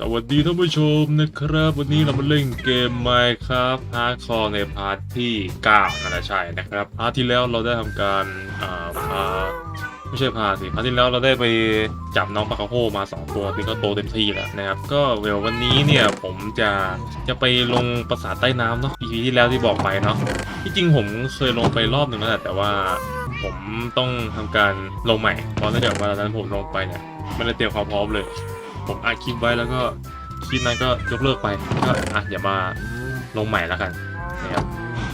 สวัสดีท่านผู้ชมนะครับ วันนี้เรามาเล่นเกม Minecraft Hardcore ในพาร์ทที่9นั่นแหละใช่นะครับพาร์ทที่แล้วเราได้ทำการอ่าพาไม่ใช่พาสิพาร์ทที่แล้วเราได้ไปจับน้องปากระโฮมา 2 ตัวที่ก็โตเต็มที่แล้วนะครับ ก็เดี๋ยววันนี้เนี่ยผมจะจะไปลงปราสาทใต้น้ำเนาะ EP ที่แล้วที่บอกไปเนาะที่จริงผมเคยลงไปรอบหนึ่งแล้วแหละแต่ว่าผมต้องทำการลงใหม่เพราะถ้าเกิดว่าตอนนั้นผมลงไปเนี่ยไม่ได้เตรียมความพร้อมเลย ผมอัดคลิปไว้แล้วก็คลิปนั้นก็ยกเลิกไปก็อะอย่ามาลงใหม่แล้วกันนะครับ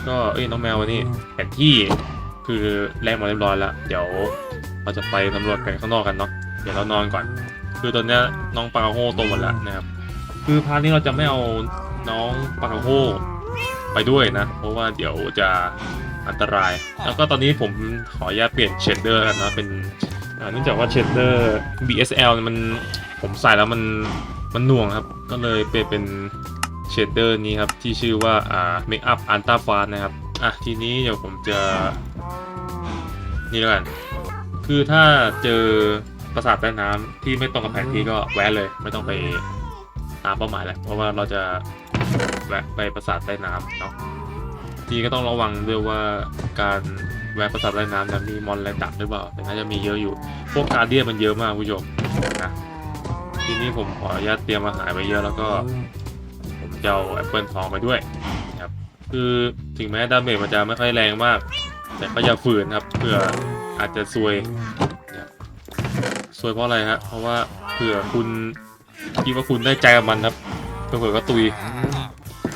ก็เอ้ยน้องแมววันนี้แผนที่คือแลกมาเรียบร้อยแล้วเดี๋ยวเราจะไปสำรวจกันข้างนอกกันเนาะเดี๋ยวเรานอนก่อน คือตอนเนี้ยน้องปลากระโฮโตหมดแล้วนะครับ คือพาร์ทนี้เราจะไม่เอาน้องปลากระโฮไปด้วยนะ เพราะว่าเดี๋ยวจะอันตราย แล้วก็ตอนนี้ผมขออนุญาตเปลี่ยนเชดเดอร์กันนะเป็นอ่าเนื่องจากว่าเชดเดอร์ BSL เนี่ยมัน ผมใส่แล้วมันมันหน่วงครับ ก็เลยเปลี่ยนเป็นเชดเดอร์นี้ครับ ที่ชื่อว่าอ่า Make Up Ultra Fast นะครับ อะ ทีนี้เดี๋ยวผมจะ นี่แล้วกัน คือถ้าเจอปราสาทใต้น้ำที่ไม่ตรงกับแผนที่ก็แวะเลย ไม่ต้องไปตามเป้าหมายแหละเพราะว่าเราจะแวะไปปราสาทใต้น้ำเนาะทีก็ต้องระวังด้วยว่าการแวะปราสาทใต้น้ำจะมีมอนอะไรดักหรือเปล่าแต่น่าจะมีเยอะอยู่ พวกการเดียมันเยอะมากคุณผู้ชมนะ ทีนี้ผมขออนุญาตเตรียมอาหารไว้เยอะแล้วก็ ผมจะเอาแอปเปิลทองไปด้วยนะครับ คือถึงแม้ดาเมจมันจะไม่ค่อยแรงมาก แต่ก็อย่าฝืนครับเผื่ออาจจะซวยนะครับซวยเพราะอะไรฮะเพราะว่าเผื่อคุณคิดว่าคุณได้ใจกับมันครับเผื่อก็ตุย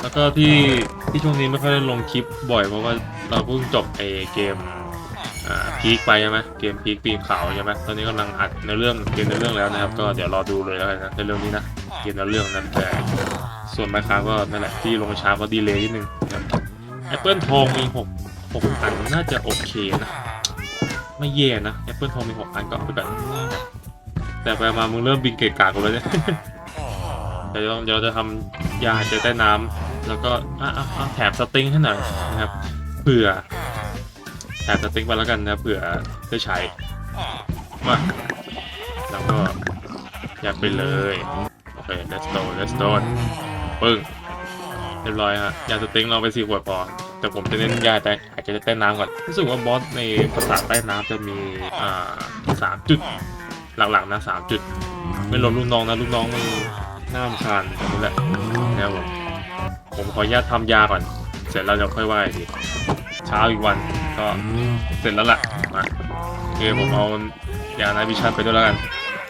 แล้วก็ที่ที่ช่วงนี้ไม่ค่อยได้ลงคลิปบ่อยเพราะว่าเราเพิ่งจบไอเกม พีคไปใช่ไหมเกมพีคปีนเขาใช่ไหมตอนนี้กำลังอัดในเรื่องเกมในเรื่องแล้วนะครับ ก็เดี๋ยวรอดูเลยแล้วกันนะในเรื่องนี้นะเกมในเรื่องนั้นแต่ส่วนไมค้าก็นั่นแหละที่ลงช้าก็ดีเลย์นิดนึงนะครับแอปเปิลทองมีหกหกอันน่าจะโอเคนะไม่แย่นะแอปเปิลทองมีหกอันก็เอาไปก่อนนะครับแต่ไปมามึงเริ่มบินเกะกะกูแล้วเนี่ยเดี๋ยวเดี๋ยวเราจะทำยาหายใจใต้น้ำแล้วก็อะอะอะแถบสติงให้หน่อยนะครับเผื่อ แถบสติ๊กไปแล้วกันนะเผื่อได้ใช้มาแล้วก็ยัดไปเลย โอเค let's go let's go ปึ้งเรียบร้อยฮะยาสติ๊กเราไปสี่ขวดพอ แต่ผมจะเน้นยาแต่อาจจะใต้น้ำก่อน รู้สึกว่าบอสในปราสาใต้น้ำจะมีอ่าสามจุด หลักๆนะสามจุด ไม่รวมลูกน้องนะลูกน้องมันน่ารำคาญตรงนี้แหละนะครับผมผมขออนุญาตทำยาก่อน เสร็จแล้วเดี๋ยวค่อยว่าอีกทีเช้าอีกวัน ก็เสร็จแล้วล่ะมาโอผมเอายานาวิชันไปด้วยแล้วกัน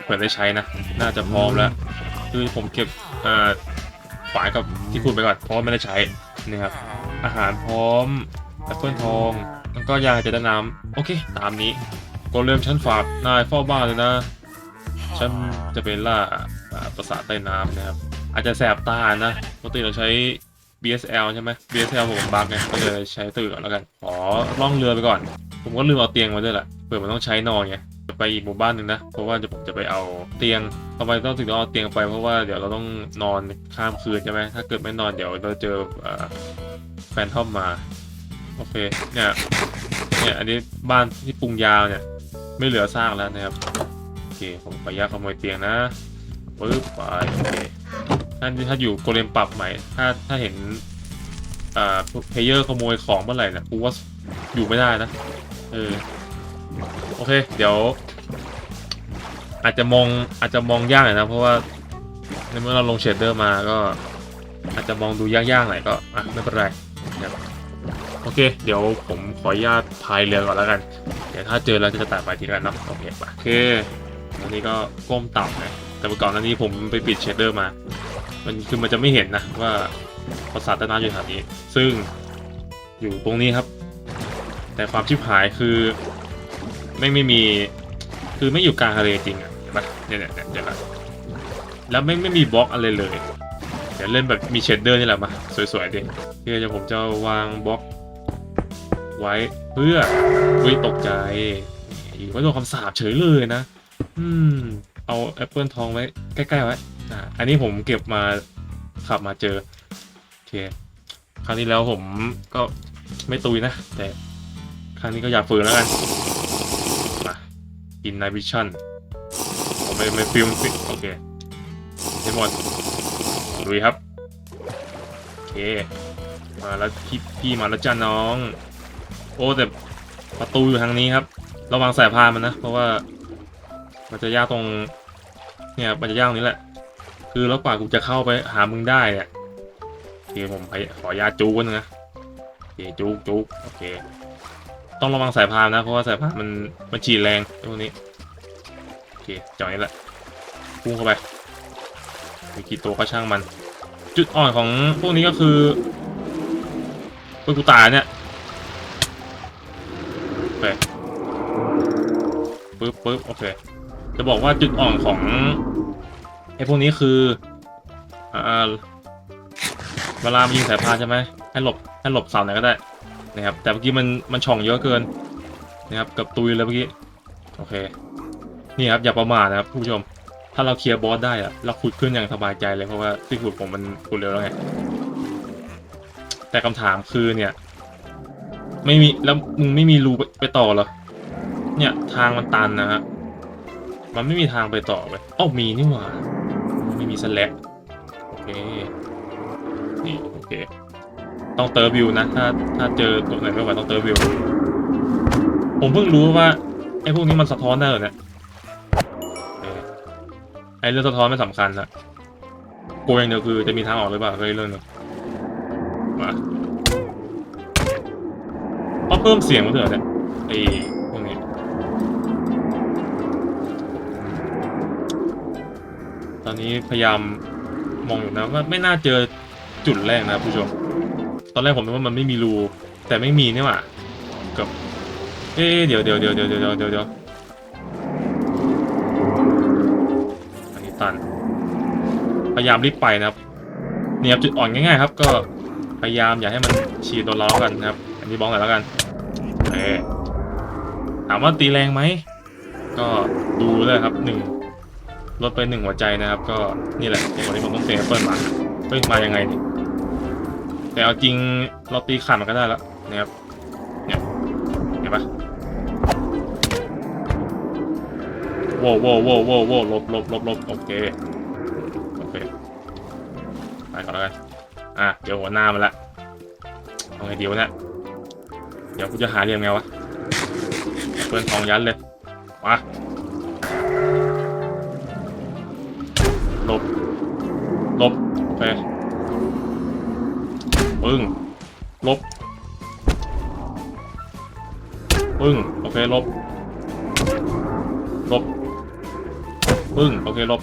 เผื่อได้ใช้นะ น่าจะพร้อมแล้ว คือผมเก็บเอ่อฝายกับที่พูดไปก่อนเพราะไม่ได้ใช้นี่ครับอาหารพร้อมแอปเปิลทอง แล้วก็ยาจะได้น้ำโอเค ตามนี้โกเลมชั้นฝากนายเฝ้าบ้านเลยนะฉันจะไปล่าอ่าปราสาทใต้น้ำนะครับ อาจจะแสบตานะปกติเราใช้ BSL ใช่ไหม BSL ผมบักไงก็เลยใช้ตื่นก่อนแล้วกัน ขอล่องเรือไปก่อน ผมก็ลืมเอาเตียงมาด้วยแหละเผื่อมันต้องใช้นอนไงจะไปอีกหมู่บ้านหนึ่งนะ เพราะว่าจะผมจะไปเอาเตียงทำไมต้องถึงต้องเอาเตียงไป เพราะว่าเดี๋ยวเราต้องนอนข้ามคืนใช่ไหมถ้าเกิดไม่นอนเดี๋ยวเราเจอแฟนทอมมา โอเค เนี่ย เนี่ย อันนี้บ้านที่ปรุงยาวเนี่ย ไม่เหลือซากแล้วนะครับ โอเค ผมขออนุญาตขโมยเตียงนะปึ๊บไป โอเค ถ้าถ้าอยู่โกเลมปรับใหม่ ถ้าถ้าเห็นอ่าเพลเยอร์ขโมยของเมื่อไหร่เนี่ยกูว่าอยู่ไม่ได้นะเออโอเค เดี๋ยว อาจจะมองอาจจะมองยากหน่อยนะ เพราะว่าในเมื่อเราลงเชดเดอร์มาก็ อาจจะมองดูยากๆหน่อยก็อะไม่เป็นไรนะครับโอเค เดี๋ยวผมขออนุญาตพายเรือก่อนแล้วกัน เดี๋ยวถ้าเจอแล้วจะตัดไปทีกันเนาะโอเคปะโอเคอันนี้ก็ก้มต่ำนะแต่ก่อก่อนหน้านี้ผมไปปิดเชดเดอร์มา มันคือมันจะไม่เห็นนะว่าปราสาทใต้น้ำอยู่แถวนี้ ซึ่งอยู่ตรงนี้ครับ แต่ความชิบหายคือไม่ไม่มีคือไม่อยู่กลางทะเลจริงอะเห็นปะเนี่ยเนี่ยเนี่ยเดี๋ยวนะแล้วไม่ไม่มีบล็อกอะไรเลย เดี๋ยวเล่นแบบมีเชดเดอร์นี่แหละมาสวยๆดิคือเดี๋ยวผมจะวางบล็อก ไว้เพื่อเฮ้ยตกใจอยู่ว่าโดนคำสาปเฉยเลยนะ อืม เอาแอปเปิลทองไว้ใกล้ๆไว้ อ่าอันนี้ผมเก็บมาขับมาเจอ โอเค ครั้งที่แล้วผมก็ไม่ตุยนะ แต่ครั้งนี้ก็อยากฝืนแล้วกันมากินไนวิชั่นผมไม่ไม่ฟิลฟิโอเคให้หมดลุยครับ โอเค มาแล้วพี่พี่มาแล้วจ้าน้อง โอ้แต่ประตูอยู่ทางนี้ครับ ระวังสายพานมันนะ เพราะว่า มันจะยากตรง เนี่ย มันจะยากตรงนี้แหละ คือแล้วกว่ากูจะเข้าไปหามึงได้เนี่ยโอเคผมไปขออนุญาจูกันนะโอเคจูกจูกโอเค ต้องระวังสายพานนะ เพราะว่าสายพานมันมันฉีดแรงไอ้พวกนี้โอเคจอดนี้แหละพุ่งเข้าไปมีกี่ตัวก็ช่างมัน จุดอ่อนของพวกนี้ก็คือปืนกูตายเนี่ยโอเคปึ๊บปึ๊บโอเคจะบอกว่าจุดอ่อนของ ไอ้พวกนี้คืออ่าเวลามันยิงสายพานใช่ไหมให้หลบให้หลบเสาไหนก็ได้นะครับ แต่เมื่อกี้มันมันช่องเยอะเกินนะครับกับตุยเลยเมื่อกี้โอเคนี่ครับอย่าประมาทนะครับผู้ชม ถ้าเราเคลียร์บอสได้อะเราขุดขึ้นอย่างสบายใจเลยเพราะว่าที่ขุดผมมันขุดเร็วแล้วไงแต่คำถามคือเนี่ย ไม่มีแล้วมึงไม่มีรูไปไปต่อเหรอเนี่ยทางมันตันนะฮะ มันไม่มีทางไปต่อไปอ้าวมีนี่หว่า ไม่มีสแลกโอเค นี่ โอเค ต้องเติร์วิวนะ ถ้า ถ้าเจอตัวไหนไม่ไหวต้องเติร์วิว ผมเพิ่งรู้ว่าไอ้พวกนี้มันสะท้อนได้เหรอเนี่ยไอ้เรื่องสะท้อนไม่สำคัญนะกลัวอย่างเดียวคือจะมีทางออกหรือเปล่าเรื่องนึงมาเขาเพิ่มเสียงมาเถอะเนี่ยไอ้ ตอนนี้พยายามมองอยู่นะว่าไม่น่าเจอจุดแรกนะผู้ชม ตอนแรกผมนึกว่ามันไม่มีรู แต่ไม่มีนี่หว่ากับเอ๊เดี๋ยวเดี๋ยวเดี๋ยวเดี๋ยวเดี๋ยวเดี๋ยวเดี๋ยวอันนี้ตัน พยายามรีบไปนะครับเนี่ยครับจุดอ่อนง่ายๆครับ ก็พยายามอย่าให้มันฉีดโดนล้วกันนะครับ อันนี้บล็อกหน่อยแล้วกันเอถามว่าตีแรงไหม ก็ดูเลยครับหนึ่ง ลดไปหนึ่งหัวใจนะครับ ก็นี่แหละวันนี้ผมต้องเซฟเปิลมาเปิลมายังไงนี่แต่เอาจริงเราตีขามันก็ได้แล้วนะครับเนี่ยเห็นปะโว้วโว้โว้วโว้โว้ลบลบลบลบโอเคโอเคไปก่อนแล้วกันอะเดี๋ยวหัวหน้ามาละเอาไงเดี๋ยวเนี่ยเดี๋ยวกูจะหาเรียงไงวะเปิลทองยันเลยมา หลบ หลบโอเคปึ้ง ลบ ปึ้ง โอเค ลบ ลบ ปึ้ง โอเค ลบ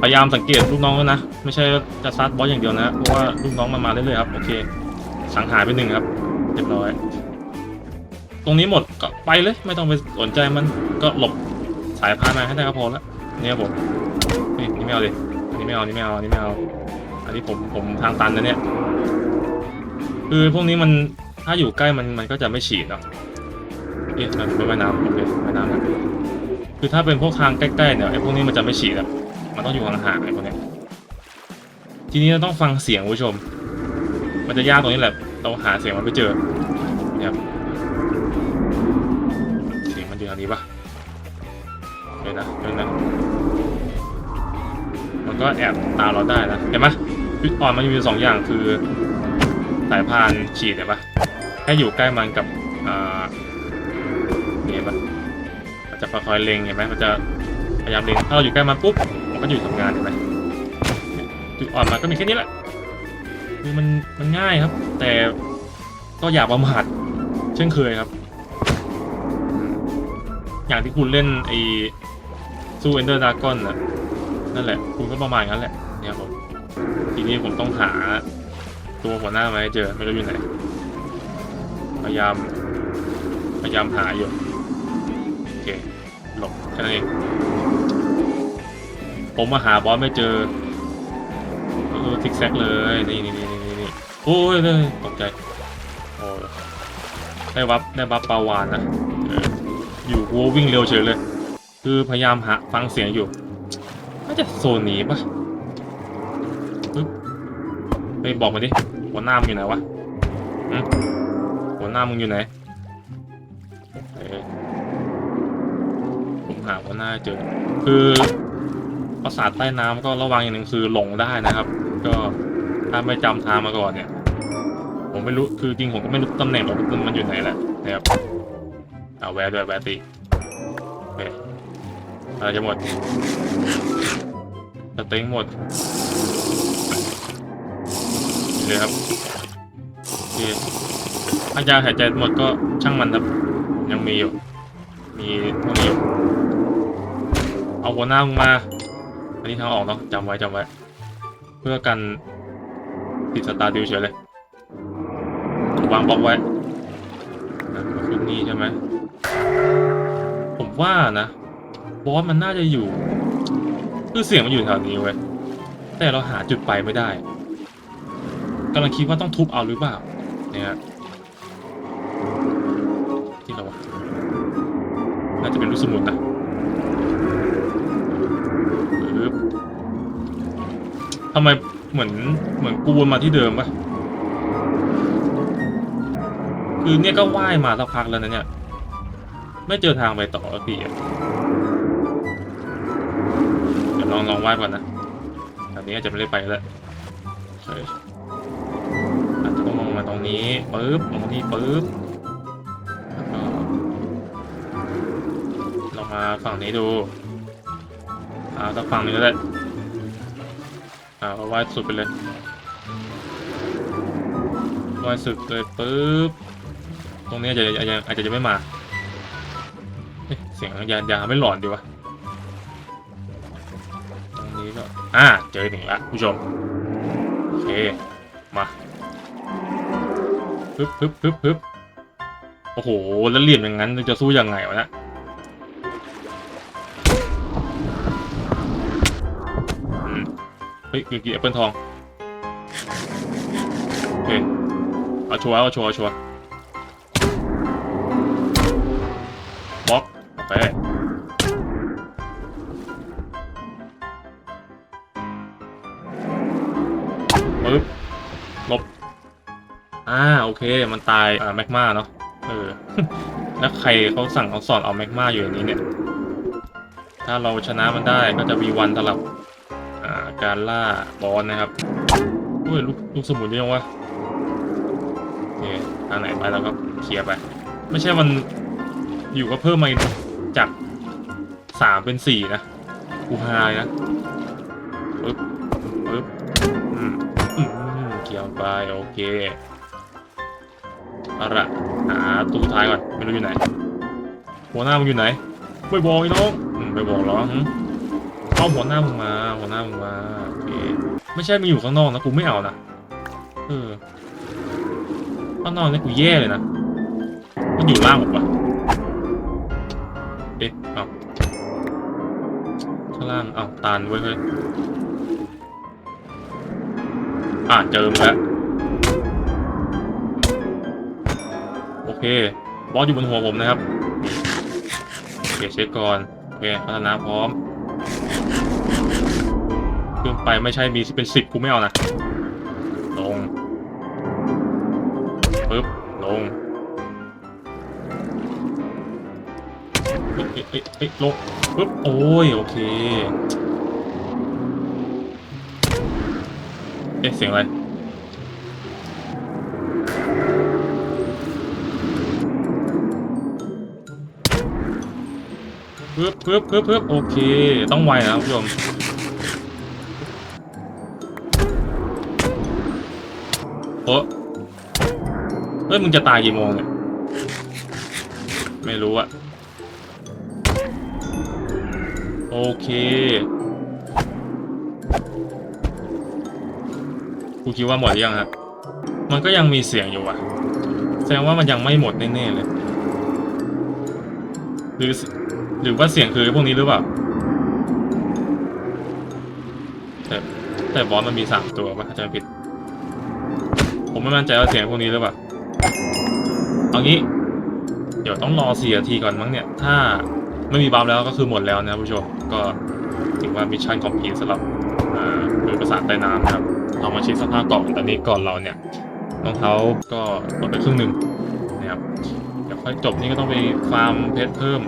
พยายามสังเกตลูกน้องด้วยนะ ไม่ใช่จะซัดบอสอย่างเดียวนะ เพราะว่าลูกน้องมันมาเรื่อยๆครับ โอเค สังหารไปหนึ่งครับ เรียบร้อยตรงนี้หมดก็ไปเลย ไม่ต้องไปสนใจมันก็หลบสายพานมาให้ได้ก็พอแล้วเนี่ยผม นี่นี่ไม่เอาดิอันนี้ไม่เอาอันนี้ไม่เอาอันนี้ไม่เอา อันนี้ผมผมทางตันนะเนี่ย คือพวกนี้มันถ้าอยู่ใกล้มันมันก็จะไม่ฉีดเนาะเอ๊ะมันไม่ว่ายน้ำโอเคว่ายน้ำนะคือถ้าเป็นพวกทางใกล้ๆเนี่ยไอ้พวกนี้มันจะไม่ฉีดอะมันต้องอยู่ห่างๆไอ้พวกเนี้ยทีนี้เราต้องฟังเสียงคุณผู้ชม มันจะยากตรงนี้แหละ เราหาเสียงมันไม่เจอเนี่ยครับ มันก็แอบตามเราได้นะเห็นไหมจุดอ่อนมันมีสองอย่างคือสายพานฉีดเห็นปะให้อยู่ใกล้มันกับอ่าเห็นปะมันจะคอยเล็งเห็นไหมมันจะพยายามเล็งถ้าเราอยู่ใกล้มันปุ๊บมันก็หยุดทำงานเห็นไหมเนี่ยจุดอ่อนมันก็มีแค่นี้แหละคือมันมันง่ายครับ แต่ก็อย่าประมาทเช่นเคยครับ อย่างที่คุณเล่นไอ้สู้เอนเดอร์ดากอนนะ นั่นแหละ คุณก็ประมาณนั้นแหละเนี่ยครับผมทีนี้ผมต้องหาตัวหัวหน้ามาให้เจอไม่รู้อยู่ไหนพยายามพยายามหาอยู่โอเคหลบแค่นั้นเองผมมาหาบอสไม่เจอเออทิกแซกเลยนี่นี่นี่นี่นี่โอ้ยเลยตกใจโอ้ยได้วับได้บัฟปาวานนะอยู่กูวิ่งเร็วเฉยเลย คือพยายามหาฟังเสียงอยู่ น่าจะโซนนี้ปะไปบอกมาดิ หัวหน้ามึงอยู่ไหนวะหัวหน้ามึงอยู่ไหนผมหาหัวหน้าเจอ คือปราสาทใต้น้ำก็ระวังอย่างหนึ่งคือหลงได้นะครับ ก็ถ้าไม่จำทางมาก่อนเนี่ย ผมไม่รู้คือจริงผมก็ไม่รู้ตำแหน่งหรอกมันอยู่ไหนแหละนะครับเอาแวะด้วยแวะตี อะไรจะหมดสเต็งหมดเลยครับโอเคถ้ายาหายใจหมดก็ช่างมันครับ ยังมีอยู่ มีพวกนี้อยู่เอาหัวหน้ามึงมา อันนี้ทางออกเนาะจำไว้จำไว้ เพื่อกันติดสตาร์ดิวเฉยเลยวางบล็อกไว้ขึ้นนี่ใช่ไหม ผมว่านะ บอสมันน่าจะอยู่ คือเสียงมันอยู่แถวนี้เว้ย แต่เราหาจุดไปไม่ได้กำลังคิดว่าต้องทุบเอาหรือเปล่า เนี่ยฮะที่เราน่าจะเป็นลูกสมุนนะทำไมเหมือนเหมือนกูวนมาที่เดิมปะคือเนี่ยก็ว่ายมาสักพักแล้วนะเนี่ย ไม่เจอทางไปต่อสักทีอะเดี๋ย ลองลองว่ายก่อนนะแบบนี้อาจจะไม่ได้ไปแล้วอเคอาจจะต้องลงมาตรงนี้ปึ๊บลงที่ปึ๊บแล้วก็ลองมาฝั่งนี้ดูเอาสักฝั่งนึงก็ได้เอาว่ายสุดไปเลยว่ายสุดเลยปึ๊บตรงนี้อาจจะอาจจะอาจจะไม่มาเอ๊ะเสียงยานยาไม่หลอนดีวะ อ่าเจอหนึ่งละผู้ชมโอเคมาฮึบฮึบฮึบฮึบโอ้โห แล้วเหลี่ยมอย่างนั้นจะสู้ยังไงวะนะเฮ้ยกี่แอปเปิลทอง โอเค เอาชัวร์เอาชัวร์เอาชัวร์ อ่าโอเค มันตายอ่าแมกมาเนาะเออแล้วใครเขาสั่งเขาสอนเอาแมกมาอยู่อย่างนี้เนี่ย ถ้าเราชนะมันได้ก็จะมีวันสำหรับอ่าการล่าบอสนะครับเฮ้ยลูกลูกสมุนยังวะโอเคทางไหนไปแล้วก็เคลียร์ไป ไม่ใช่มันอยู่ก็เพิ่มมาจากสามเป็นสี่นะกูฮายนะปึ๊บปึ๊บอืมอืมเกี่ยวไปโอเค เอาละหาตัวสุดท้ายก่อนไม่รู้อยู่ไหน หัวหน้ามึงอยู่ไหนไม่บอกไอ้น้องไม่บอกหรอเอาหัวหน้ามึงมา หัวหน้ามึงมาโอเคไม่ใช่มีอยู่ข้างนอกนะกูไม่เอานะเออข้างนอกนี่กูแย่เลยนะมันอยู่ล่างผมปะเอ๊ะเอาข้างล่างเอาตันไว้เฮ้ยอ่าเจอมแล้ว เคบอสอยู่บนหัวผมนะครับโอเคเช็คก่อนโอเคพัฒนาพร้อมขึ้นไปไม่ใช่มีเป็นสิบกูไม่เอานะลงปึ๊บลงเอ้ยเอ้ยเอ้ยเอ้ยลงปึ๊บโอ้ยโอเคเอ๊ะเสียงอะไร ปึ๊บปึ๊บปึ๊บปึ๊บโอเค ต้องไวนะคุณผู้ชมโอ้เฮ้ยมึงจะตายกี่โมงเนี่ยไม่รู้อะโอเคกูคิดว่าหมดยังครับมันก็ยังมีเสียงอยู่ว่ะ แสดงว่ามันยังไม่หมดแน่ๆเลยหรือ หรือว่าเสียงคือพวกนี้หรือเปล่า แต่แต่บอสมันมีสามตัวป่ะถ้าจำไม่ผิด ผมไม่มั่นใจว่าเสียงพวกนี้หรือเปล่า เอางี้ เดี๋ยวต้องรอสี่นาทีก่อนมั้งเนี่ย ถ้าไม่มีบัฟแล้วก็คือหมดแล้วนะผู้ชม ก็ถือว่ามิชชั่นคอมพลีสำหรับอ่าคือประสาทใต้น้ำนะครับ เรามาเช็คสภาพกล่องตอนนี้ก่อนเราเนี่ยรองเท้าก็ลดไปครึ่งหนึ่งนะครับ เดี๋ยวค่อยจบนี่ก็ต้องไปฟาร์มเพชรเพิ่ม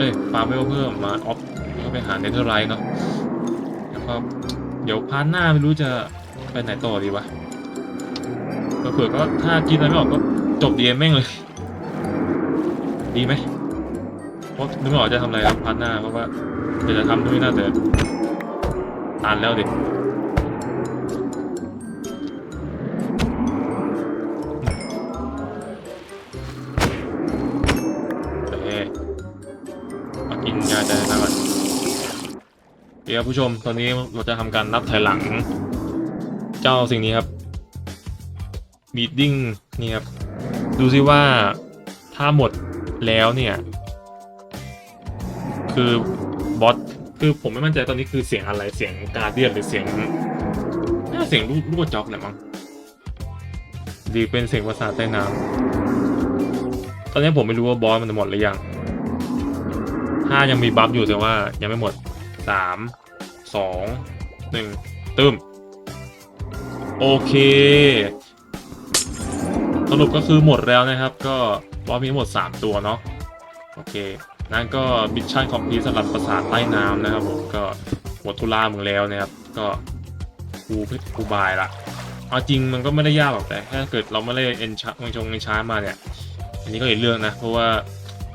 เอ้ยฟาร์มเวลเพิ่มมาออฟก็ไปหาเนเธอร์ไลท์เนาะแล้วก็เดี๋ยวพาร์ทหน้าไม่รู้จะไปไหนต่อดีวะเผื่อก็ถ้าคิดอะไรไม่ออกก็จบดีแม่งเลย ดีไหมเพราะนึกไม่ออกจะทำอะไรครับพาร์ทหน้าเพราะว่าเดี๋ยวจะทำด้วยน่าจะตานแล้วดิ ดี๋ยวผู้ชมตอนนี้เราจะทำการนับถอยหลัง เจ้าสิ่งนี้ครับบีดดิ้งนี่ครับ ดูซิว่าถ้าหมดแล้วเนี่ย คือบอสคือผมไม่มั่นใจตอนนี้คือเสียงอะไรเสียงการเดียนหรือเสียงน่าเสียงลูกลูกจ็อกแหละมั้งดีเป็นเสียงภาษาใต้น้ำตอนนี้ผมไม่รู้ว่าบอสมันจะหมดหรือยังถ้ายังมีบัฟอยู่แสดงว่ายังไม่หมด สามสองหนึ่งตึมโอเค สรุปก็คือหมดแล้วนะครับ ก็บอสมีหมด 3 ตัวเนาะโอเค นั่นก็มิชชั่นของพีสำหรับประสาทใต้น้ำนะครับผมก็หมดทุลามึงแล้วนะครับ ก็กูกูบายละเอาจริงมันก็ไม่ได้ยากหรอกแต่ถ้าเกิดเราไม่ได้เอ็นชาร์มังชงเอ็นชาร์มาเนี่ย อันนี้ก็อีกเรื่องนะ เพราะว่า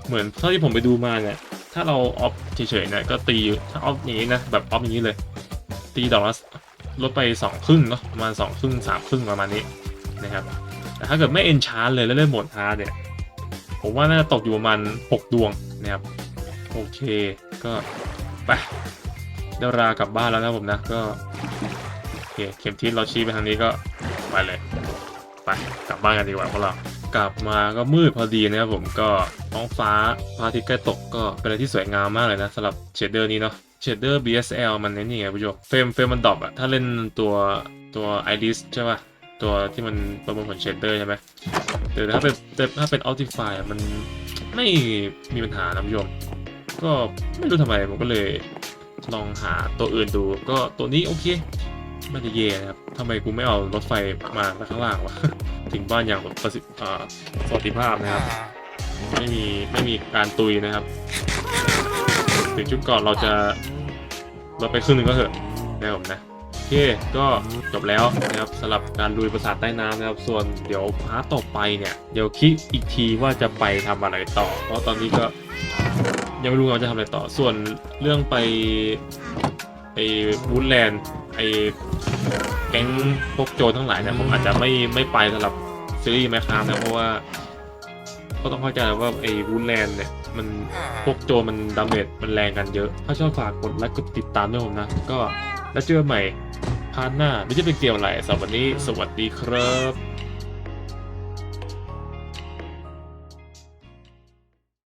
เหมือนเท่าที่ผมไปดูมาเนี่ย ถ้าเราออฟเฉยๆเนี่ยก็ตีถ้าออฟอย่างนี้นะแบบออฟอย่างนี้เลย ตีดอกละลดไปสองครึ่งเนาะประมาณสองครึ่งสามครึ่งประมาณนี้นะครับแต่ถ้าเกิดไม่เอนชาร์เลยแล้วเล่นโหมดฮาร์ดเนี่ยผมว่าน่าจะตกอยู่ประมาณหกดวงนะครับโอเคก็ไปเดยวรากลับบ้านแล้วนะผมนะก็โอเคเข็มทิศเราชี้ไปทางนี้ก็ไปเลย ไปกลับบ้านกันดีกว่าพวกเรา กลับมาก็มืดพอดีนะครับผมก็ท้องฟ้าพระอาทิตย์ใกล้ตกก็เป็นอะไรที่สวยงามมากเลยนะสำหรับเชดเดอร์นี้เนาะเชดเดอร์ BSL มันเนี่ไงผู้ชมเฟรมเฟรมมันดรอปอะถ้าเล่นตัวตัวไอริสใช่ป่ะตัวที่มันประมวลผลเชดเดอร์ใช่ไหมแต่ถ้าเป็นแต่ถ้าเป็น Optify อะมันไม่มีปัญหานะผู้ชมก็ไม่รู้ทำไมผมก็เลยลองหาตัวอื่นดูก็ตัวนี้โอเค ไม่ได้เย่นะครับทำไมกูไม่เอารถไฟมาข้างล่างวะ ถึงบ้านอย่างแบบประสิทธิสวัสดิภาพนะครับ ไม่มีไม่มีการตุยนะครับ ถึงชุดก่อนเราจะลดไปครึ่งหนึงก็เถอะนะผมนะโอเคก็จบแล้วนะครับสำหรับการลุยปราสาทใต้น้ำนะครับ ส่วนเดี๋ยวพาร์ทต่อไปเนี่ย เดี๋ยวคิดอีกทีว่าจะไปทำอะไรต่อ เพราะตอนนี้ก็ยังไม่รู้ว่าจะทำอะไรต่อ ส่วนเรื่องไปไอ้วูดแลนด์ ไอ้แก๊งพวกโจรทั้งหลายเนี่ยผมอาจจะไม่ไม่ไปสำหรับซีรีส์แมคคามนะเพราะว่า ก็ต้องเข้าใจว่าไอ้วูดแลนด์เนี่ย มันพวกโจรมันดาเมจมันแรงกันเยอะ ถ้าชอบฝากกดไลค์กดติดตามด้วยผมนะ ก็แล้วเจอกันใหม่พาร์ทหน้าไม่ใช่เป็นเกมอะไรสำหรับวันนี้ สวัสดีครับ